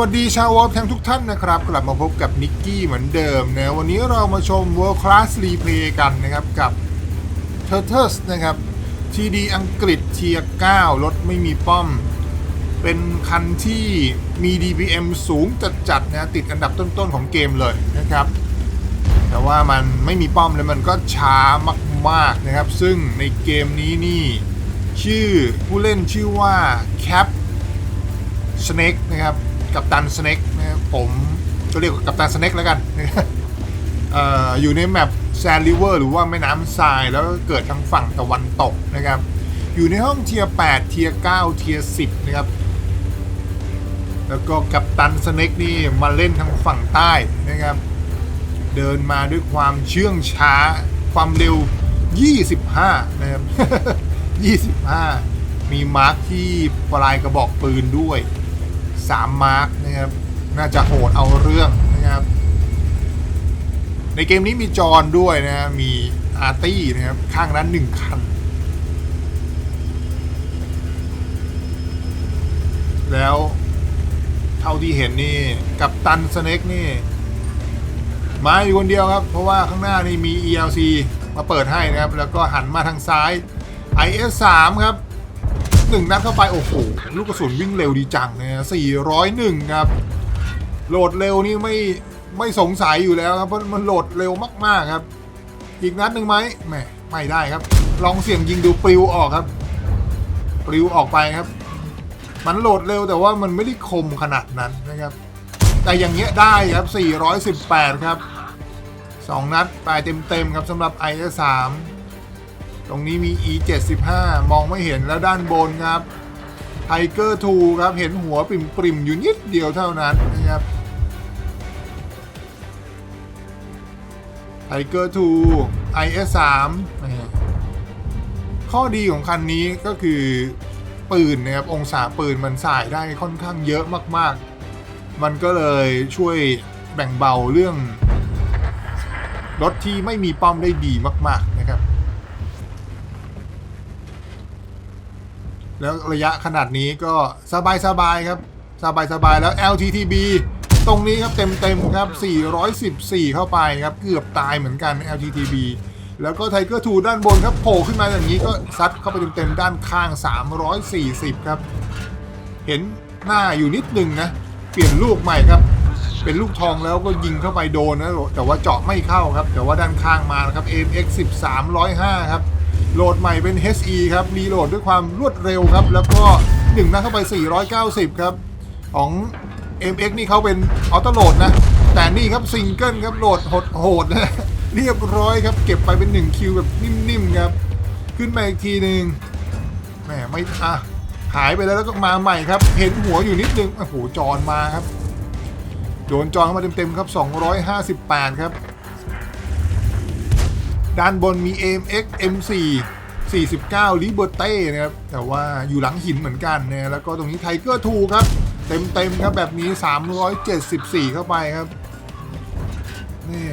วัสดีชาววอลแทงทุกท่านนะครับ กลับมาพบกับนิกกี้เหมือนเดิมนะวันนี้เรามาชม World Class Replay กันนะครับกับ Turtles นะครับ TD อังกฤษเทียร์9รถไม่มีป้อม เป็นคันที่มี DPM สูงจัดๆนะติดอันดับต้นๆของเกมเลยนะครับ แต่ว่ามันไม่มีป้อมแล้วมันก็ช้ามากๆนะครับ ซึ่งในเกมนี้นี่ชื่อผู้เล่นชื่อว่า Cap สเน็กนะครับ กับตันสเน็กนะครับผมจะเรียกกับตันสเน็กแล้วกันเอ่ออยู่ในแมปแซนริเวอร์หรือว่าแม่น้ำทรายแล้วก็เกิดทางฝั่งตะวันตกนะครับ อยู่ในห้องเทียร์8เทียร์9เทียร์10 นะครับ แล้วก็กับตันสเน็กนี่มาเล่นทางฝั่งใต้นะครับ เดินมาด้วยความเชื่องช้าความเร็ว 25 นะครับ 25 มีมาร์คที่ปลายกระบอกปืนด้วย 3 มาร์คนะครับ น่าจะโหดเอาเรื่องนะครับ ในเกมนี้มีจอนด้วยนะฮะมีอาร์ตี้นะครับ ข้างนั้น 1 คัน แล้วเท่าที่เห็นนี่กับตันสเน็กนี่มาอยู่คนเดียวครับ เพราะว่าข้างหน้านี่มี ELC มาเปิดให้นะครับ แล้วก็หันมาทางซ้าย IS3 ครับ หนึ่งนัดเข้าไปโอ้โหลูกกระสุนวิ่งเร็วดีจังนะ401 ครับ โหลดเร็วนี่ไม่ไม่สงสัยอยู่แล้วครับเพราะมันโหลดเร็วมากๆครับ อีกนัดหนึ่งไหมแหมไม่ได้ครับ ลองเสี่ยงยิงดูปลิวออกครับ ปลิวออกไปครับ มันโหลดเร็วแต่ว่ามันไม่ได้คมขนาดนั้นนะครับ แต่อย่างเงี้ยได้ครับ 418 ครับ 2 นัดไปเต็มๆครับสำหรับ IS3 ตรงนี้มี E75 มองไม่เห็นแล้วด้านบนครับ Tiger 2ครับ เห็นหัวปริมๆอยู่นิดเดียวเท่านั้นนะครับ Tiger 2 IS3 นะข้อดีของคันนี้ก็คือปืนนะครับ องศาปืนมันสายได้ค่อนข้างเยอะมากๆ มันก็เลยช่วยแบ่งเบาเรื่องรถที่ไม่มีป้อมได้ดีมาก ๆ นะครับ แล้วระยะขนาดนี้ก็สบายๆครับ สบายๆแล้ว LTTB ตรงนี้ครับเต็มๆครับ 414 เข้าไปครับ เกือบตายเหมือนกัน LTTB แล้วก็ไทเกอร์ทูด้านบนครับโผล่ขึ้นมาอย่างนี้ก็ซัดเข้าไปเต็มๆด้านข้าง 340 ครับ เห็นหน้าอยู่นิดนึงนะ เปลี่ยนลูกใหม่ครับ เป็นลูกทองแล้วก็ยิงเข้าไปโดนนะแต่ว่าเจาะไม่เข้าครับ แต่ว่าด้านข้างมานะครับ AMX 1305 ครับ โหลดใหม่เป็น HE ครับรีโหลดด้วยความรวดเร็วครับ แล้วก็หนึ่งนัดเข้าไป 490 ครับ ของ MX นี่เขาเป็นออโต้โหลดนะ แต่นี่ครับซิงเกิลครับโหลดโหดๆนะเรียบร้อยครับ เก็บไปเป็น 1 คิวแบบนิ่มๆครับ ขึ้นมาอีกทีหนึ่งแหมไม่อะหายไปแล้วแล้วก็มาใหม่ครับ เห็นหัวอยู่นิดนึงโอ้โหจอนมาครับ โดนจองเข้ามาเต็มๆครับ 258 ครับ ด้านบนมี AMX M4 49 Liberté นะครับ แต่ว่าอยู่หลังหินเหมือนกันนะแล้วก็ตรงนี้ Tiger 2 ครับ เต็มๆครับแบบนี้ 374 เข้าไปครับ นี่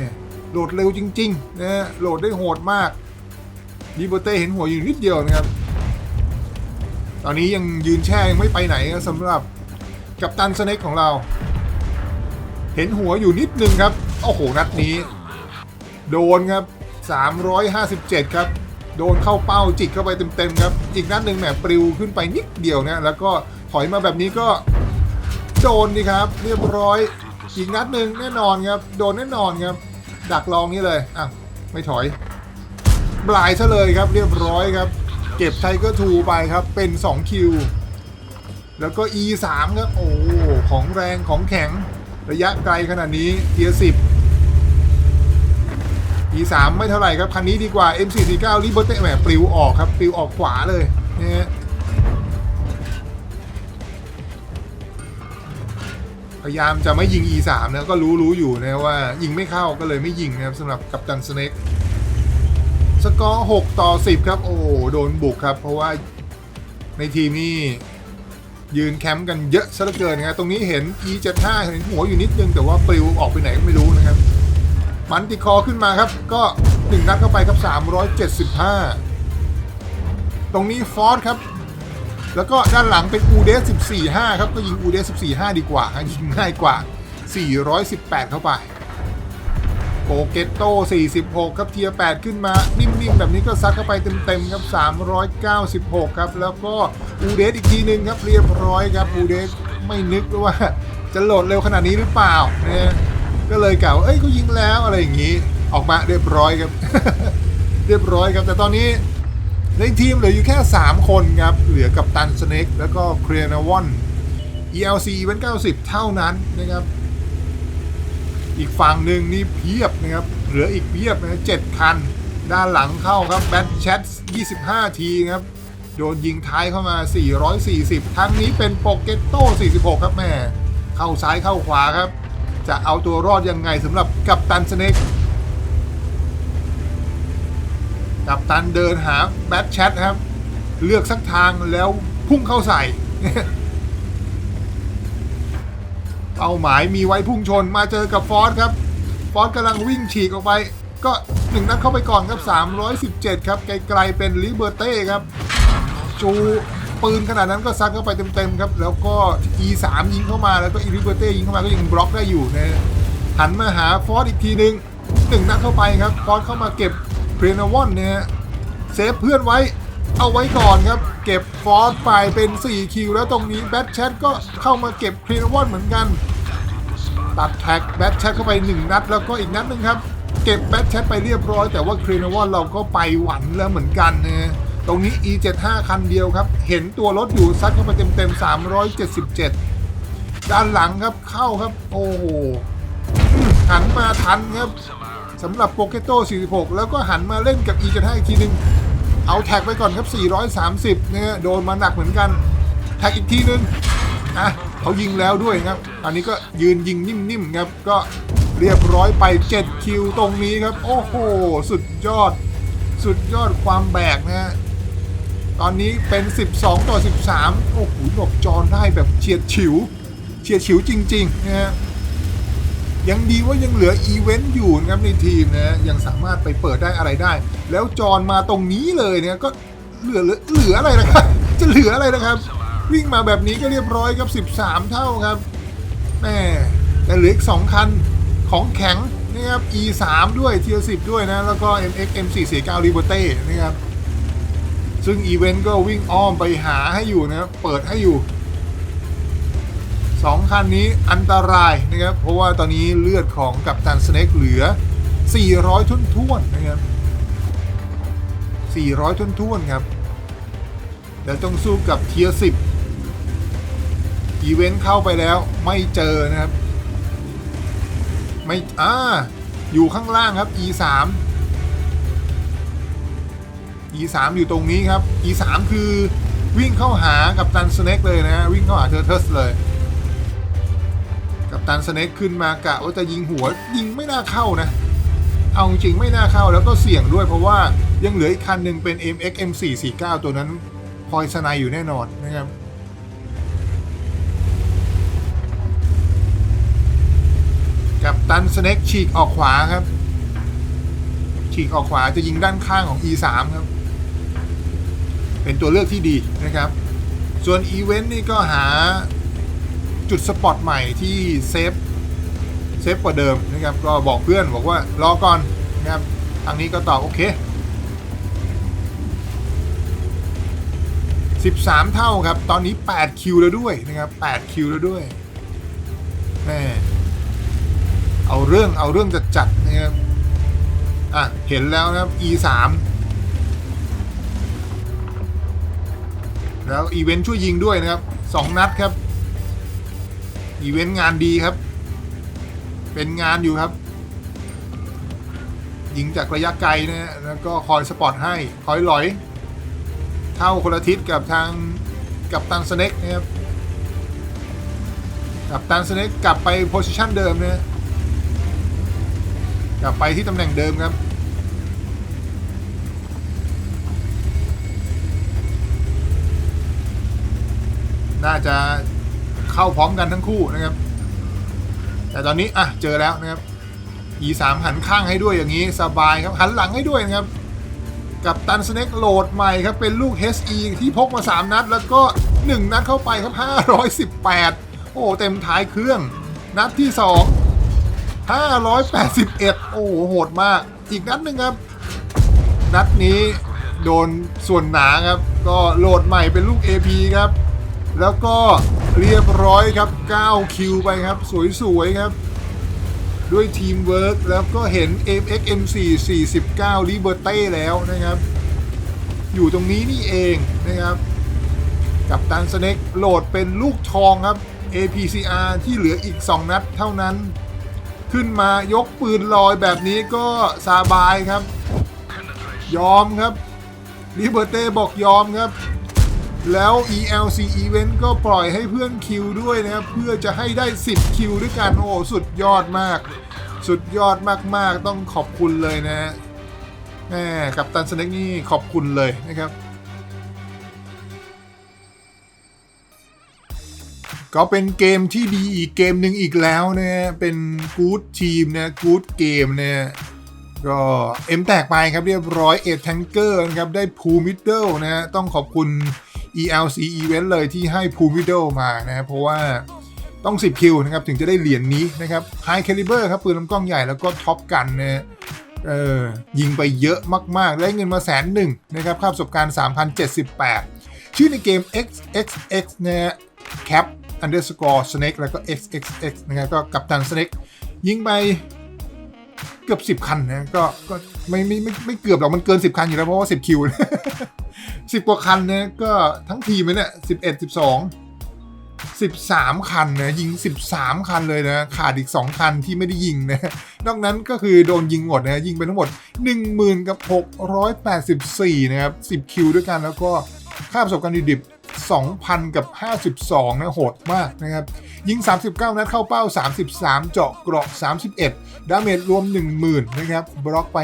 โหลดเร็วจริงๆนะโหลดได้โหดมาก Liberté เห็นหัวอยู่นิดเดียวนะครับ ตอนนี้ยังยืนแช่ยังไม่ไปไหนครับสำหรับกัปตันสเน็กของเรา เห็นหัวอยู่นิดนึงครับ โอ้โห นัดนี้ โดนครับ 357 ครับ โดนเข้าเป้าจิกเข้าไปเต็มๆครับ อีกนัดหนึ่งแหมปลิวขึ้นไปนิดเดียวนะแล้วก็ถอยมาแบบนี้ก็โดนดีครับ เรียบร้อย อีกนัดหนึ่งแน่นอนครับ โดนแน่นอนครับ ดักลองนี้เลยอะไม่ถอยบลายซะเลยครับ เรียบร้อยครับ เก็บไทเกอร์ทูไปครับเป็น2คิวแล้วก็ E3 ครับ โอ้ ของแรงของแข็ง ระยะไกลขนาดนี้เทียร์10 E3 ไม่เท่าไหร่ครับ คันนี้ดีกว่า M449 ลิเบอร์เต้แหมปลิวออกครับ ปลิวออกขวาเลยนะฮะพยายามจะไม่ยิง E3 นะก็รู้รู้อยู่นะว่ายิงไม่เข้าก็เลยไม่ยิงนะครับสำหรับกัปตันสเน็กสกอร์ 6 ต่อ 10 ครับ โอ้โดนบุกครับ เพราะว่าในทีมนี่ยืนแคมป์กันเยอะซะเหลือเกินนะครับตรงนี้เห็น E75 เห็นหัวอยู่นิดนึงแต่ว่าปลิวออกไปไหนก็ไม่รู้นะครับ มันติคอขึ้นมาครับ ก็หนึ่งนัดเข้าไปครับ 375 ตรงนี้ฟอสครับ แล้วก็ด้านหลังเป็นอูเดส14-5 ครับ ก็ยิงอูเดส14-5 ดีกว่ายิงง่ายกว่า 418 เข้าไปโปเกตโต้ 46 ครับ เทียร์8ขึ้นมา นิ่ม ๆ แบบนี้ก็ซัดเข้าไปเต็ม ๆ ครับ 396 ครับ แล้วก็อูเดสอีกทีหนึ่งครับ เรียบร้อยครับอูเดสไม่นึกว่าจะโหลดเร็วขนาดนี้หรือเปล่าเนี่ย ก็เลยกล่าวว่าเอ้ยก็ยิงแล้วอะไรอย่างนี้ ออกมาเรียบร้อยครับ เรียบร้อยครับ แต่ตอนนี้ในทีมเหลืออยู่แค่ 3 คนครับ เหลือกับตันสเน็กแล้วก็เครียนาวอน ELC Event 90 เท่านั้นนะครับ อีกฝั่งหนึ่งนี่เพียบนะครับ เหลืออีกเพียบนะเจ็ดคัน ด้านหลังเข้าครับแบทแชท25 ทีครับ โดนยิงท้ายเข้ามา 440 ทั้งนี้เป็นโปเกตโต้46 ครับแม่ เข้าซ้ายเข้าขวาครับ จะเอาตัวรอดยังไงสำหรับกัปตันสเน็กกัปตันเดินหาแบทแชทครับ เลือกสักทางแล้วพุ่งเข้าใส่ เป้าหมายมีไว้พุ่งชนมาเจอกับฟอสครับ ฟอสกำลังวิ่งฉีกออกไป ก็หนึ่งนัดเข้าไปก่อนครับ 317 ครับ ไกลๆเป็นลิเบอร์เต้ครับ จู ปืนขนาดนั้นก็ซัดเข้าไปเต็มๆครับ แล้วก็ E3 ยิงเข้ามาแล้วก็อีลิเบอร์เต้ยิงเข้ามาก็ยังบล็อกได้อยู่นะหันมาหาฟอสอีกทีหนึ่งหนึ่งนัดเข้าไปครับฟอสเข้ามาเก็บเพรนาวอนเนี่ยเซฟเพื่อนไว้เอาไว้ก่อนครับ เก็บฟอสไปเป็น 4 คิว แล้วตรงนี้แบทแชทก็เข้ามาเก็บเพรนาวอนเหมือนกัน ตัดแท็กแบทแชทเข้าไป 1 นัด แล้วก็อีกนัดหนึ่งครับ เก็บแบทแชทไปเรียบร้อยแต่ว่าครีนาวอนเราก็ไปหวันแล้วเหมือนกันนะ ตรงนี้ E75 คันเดียวครับ เห็นตัวรถอยู่ซัดเข้าไปเต็มๆ 377 ด้านหลังครับเข้าครับ โอ้โหหันมาทันครับสำหรับโปเกโต้46 แล้วก็หันมาเล่นกับ E75 อีกทีหนึง เอาแท็กไปก่อนครับ 430เนี่ยโดนมาหนักเหมือนกัน แท็กอีกทีนึงอะเขายิงแล้วด้วยครับ อันนี้ก็ยืนยิงนิ่มๆครับ ก็เรียบร้อยไป 7 คิวตรงนี้ครับ โอ้โห สุดยอด สุดยอดความแบกนะฮะ ตอนนี้เป็น 12 ต่อ 13 โอ้โหหลบจอนได้แบบเฉียดฉิว เฉียดฉิวจริงๆนะฮะยังดีว่ายังเหลืออีเวนต์อยู่นะครับในทีมนะยังสามารถไปเปิดได้อะไรได้ แล้วจอนมาตรงนี้เลยเนี่ยก็เหลือเหลืออะไรนะครับ จะเหลืออะไรนะครับ วิ่งมาแบบนี้ก็เรียบร้อยครับ 13 เท่าครับแม่แต่เหลืออีก 2 คันของแข็งนะครับ E 3 ด้วยเทียร์10 ด้วยนะ แล้วก็ MX M4 49 r i b o t e นะครับ ซึ่งอีเวนต์ก็วิ่งอ้อมไปหาให้อยู่นะครับ เปิดให้อยู่สองคันนี้อันตรายนะครับ เพราะว่าตอนนี้เลือดของกัปตันสเน็กเหลือ 400 ทุนท่วนนะครับ 400 ทุนท่วนครับเดี๋ยวต้องสู้กับเทียร์สิบอีเวนต์เข้าไปแล้วไม่เจอนะครับ ไม่ อ่า อยู่ข้างล่างครับ E3 E3 อยู่ตรงนี้ครับ E3 คือวิ่งเข้าหากับตันสเน็กเลยนะวิ่งเข้าหาเทอร์เทสเลย กับตันสเน็กขึ้นมากะว่าจะยิงหัวยิงไม่น่าเข้านะ เอาจริงไม่น่าเข้าแล้วก็เสี่ยงด้วยเพราะว่ายังเหลืออีกคันหนึ่งเป็น MX M449 ตัวนั้นคอยสนายอยู่แน่นอนนะครับกับตันสเน็กฉีกออกขวาครับ ฉีกออกขวาจะยิงด้านข้างของ E3 ครับ เป็นตัวเลือกที่ดีนะครับ ส่วนอีเวนต์นี่ก็หาจุดสปอตใหม่ที่เซฟเซฟกว่าเดิมนะครับ ก็บอกเพื่อนบอกว่ารอก่อนนะครับทางนี้ก็ตอบโอเค 13 เท่าครับ ตอนนี้ 8 คิวแล้วด้วยนะครับ 8 คิวแล้วด้วยแม่เอาเรื่องเอาเรื่องจัดจัดนะครับ อะ เห็นแล้วนะครับ E3 แล้วอีเวนต์ช่วยยิงด้วยนะครับ2นัดครับ อีเวนต์งานดีครับ เป็นงานอยู่ครับ ยิงจากระยะไกลนะ แล้วก็คอยสปอร์ตให้ คอยหลอย เท่าคนละทิศกับทางกับตันสเน็กนะครับ กับตันสเน็กกลับไปโพสิชันเดิมนะกลับไปที่ตำแหน่งเดิมครับ น่าจะเข้าพร้อมกันทั้งคู่นะครับ แต่ตอนนี้อะเจอแล้วนะครับ E3 หันข้างให้ด้วยอย่างนี้สบายครับหันหลังให้ด้วยนะครับ กับตันสเน็กโหลดใหม่ครับเป็นลูก HE ที่พกมา 3 นัด แล้วก็ 1 นัดเข้าไปครับ 518 โอ้เต็มท้ายเครื่อง นัดที่ 2 581 โอ้โหโหดมาก อีกนัดหนึ่งครับ นัดนี้โดนส่วนหนาครับ ก็โหลดใหม่เป็นลูก AP ครับ แล้วก็เรียบร้อยครับ 9 คิวไปครับ สวย ๆ ครับ ด้วยทีมเวิร์กแล้วก็เห็น MXM4 49 Liberté แล้วนะครับ อยู่ตรงนี้นี่เองนะครับ กับตันสเน็กโหลดเป็นลูกทองครับ APCR ที่เหลืออีก 2 นัดเท่านั้น ขึ้นมายกปืนลอยแบบนี้ก็สบายครับ ยอมครับ Liberté บอกยอมครับ แล้ว ELC Event ก็ปล่อยให้เพื่อนคิวด้วยนะครับ เพื่อจะให้ได้ 10 คิวด้วยกัน โอ้สุดยอดมาก สุดยอดมากๆ ต้องขอบคุณเลยนะแหมกับตันสเน็กนี่ขอบคุณเลยนะครับ ก็เป็นเกมที่ดีอีกเกมหนึ่งอีกแล้วนะเป็นกู๊ดทีมนะกู๊ดเกมนะฮะก็เอ็มแตกไปครับเรียบร้อยเอ็ดแทงเกอร์นะครับได้พูมิดเดิลนะฮะต้องขอบคุณ ELC Event เลยที่ให้พูมิดเดิลมานะเพราะว่าต้อง 10 คิวนะครับ ถึงจะได้เหรียญนนี้นะครับไฮแคลิเบอร์ครับปืนลำกล้องใหญ่แล้วก็ท็อปกันนะฮะเออยิงไปเยอะมาก ๆ ได้เงินมาแสนหนึ่งนะครับค่าประสบการณ์ 3,078 ชื่อในเกม XXX นะฮะ cap underscore snake แล้วก็ xxx นะครับก็กับตัน snake ยิงไปเกือบ 10 คันนะก็ก็ไม่ไม่ไม่ไม่เกือบหรอกมันเกิน 10 คันอยู่แล้วเพราะว่า 10 คิว สิบกว่าคันเนี่ยก็ทั้งทีมเนี่ยสิบเอ็ดสิบสองสิบสามคันนะยิงสิบสามคันเลยนะ ขาดอีกสองคันที่ไม่ได้ยิงนะ นอกนั้นก็คือโดนยิงหมดนะยิงไปทั้งหมดหนึ่งหมื่นกับสี่นะครับสิบคิวด้วยกันแล้วก็ค่าประสบการณ์ดิบ 2,000 กับ 52 นะโหดมากนะครับ ยิง 39 นัดเข้าเป้า 33 เจาะเกราะ 31 ดาเมจรวม 10,000 นะครับ บล็อกไป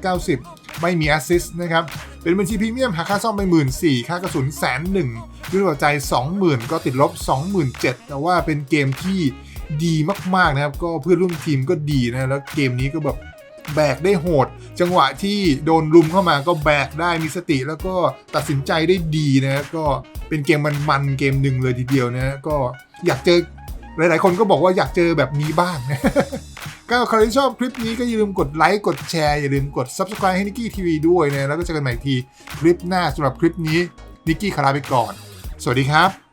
1,290 ไม่มีแอสซิสต์นะครับ เป็นบัญชีพรีเมียมหักค่าซ่อมไป14,000ค่ากระสุนแสนหนึ่งด้วยหัวใจ20,000 ก็ติดลบ 27,000 แต่ว่าเป็นเกมที่ดีมากๆนะครับ ก็เพื่อนร่วมทีมก็ดีนะ แล้วเกมนี้ก็แบบแบกได้โหด จังหวะที่โดนลุมเข้ามาก็แบกได้มีสติแล้วก็ตัดสินใจได้ดีนะก็ เป็นเกมมันๆเกมหนึ่งเลยทีเดียวนะ ก็อยากเจอหลายๆ คนก็บอกว่าอยากเจอแบบนี้บ้างก็ใครที่ชอบคลิปนี้ก็อย่าลืมกดไลค์กดแชร์อย่าลืมกด Subscribe ให้นิกกี้ทีวีด้วยนะ แล้วก็เจอกันใหม่ทีคลิปหน้าสำหรับคลิปนี้นิกกี้คาราไปก่อน สวัสดีครับ